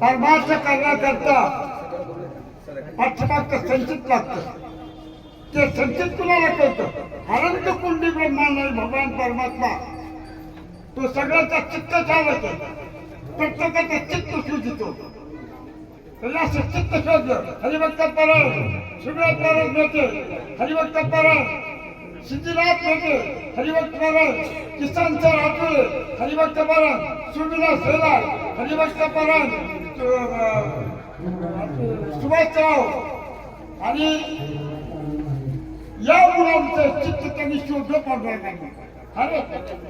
परमार्थ करण्याकरता पाठ्यपाठ संचित लागत. ते संचित कुणाला कळत? अनंत कुंडी ब्रह्मांड आहे भगवान परमात्मा. तो सगळ्याचा चित्त चालत प्रत्येकाचा चित्त शोधितो. त्याला चित्त शोधलं. हरिभक्त परत सुगळ्यात परत मिळते. हरिभक्त परत सिद्धिनाथ मिळते हरिभक्त परायण किसानचा राठोडे हरिभक्त परायण सुमिला सेलार हरिभक्त परायण सुभाषराव आणि या मुलांचं चित्त त्यांनी शोधलं पांडुरंगांना. अरे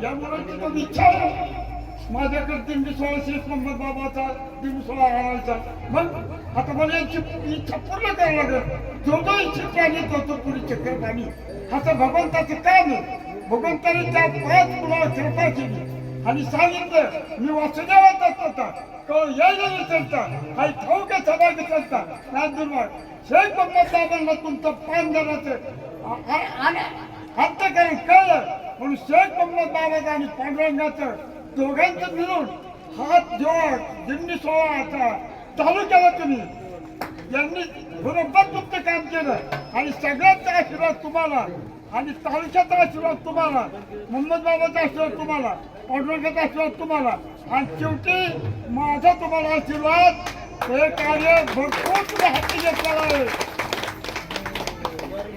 या मुलांची तर इच्छा आहे. माझ्याकडे दिंडी सोळा श्री संमत बाबाचा दिंडी सोळा आणायचा. मग आता मला यांची इच्छा पूर्ण करावं लागेल. जो जो इच्छित पाणी तो तो पुढे चक्कर पाणी असं भगवंताचं काम भगवंताने त्या पाच मुलावर कृपा केली. आणि सांगितलं मी वासुदेवाचा होता तो यायला विसरता काही ठाऊक सभा विसरता. नांदुरबार शेख मोहम्मद बाबांना तुमचं पान देण्याचं अंतकरण कळलं. म्हणून शेख मोहम्मद बाबाचं आणि पांडुरंगाचं दोघांचं मिळून हात जोड दिंडी सोहळा चालू केला तुम्ही. यांनी बरोबर तुमचं काम केलं. आणि सगळ्यांचा आशीर्वाद तुम्हाला. आणि तालुक्याचा आशीर्वाद तुम्हाला. मोहम्मद बाबाचा आशीर्वाद तुम्हाला. पांडुरंगाचा आशीर्वाद तुम्हाला. आणि शेवटी माझा तुम्हाला आशीर्वाद. हे कार्य भरपूर तुम्ही हाती घेतलेलं आहे.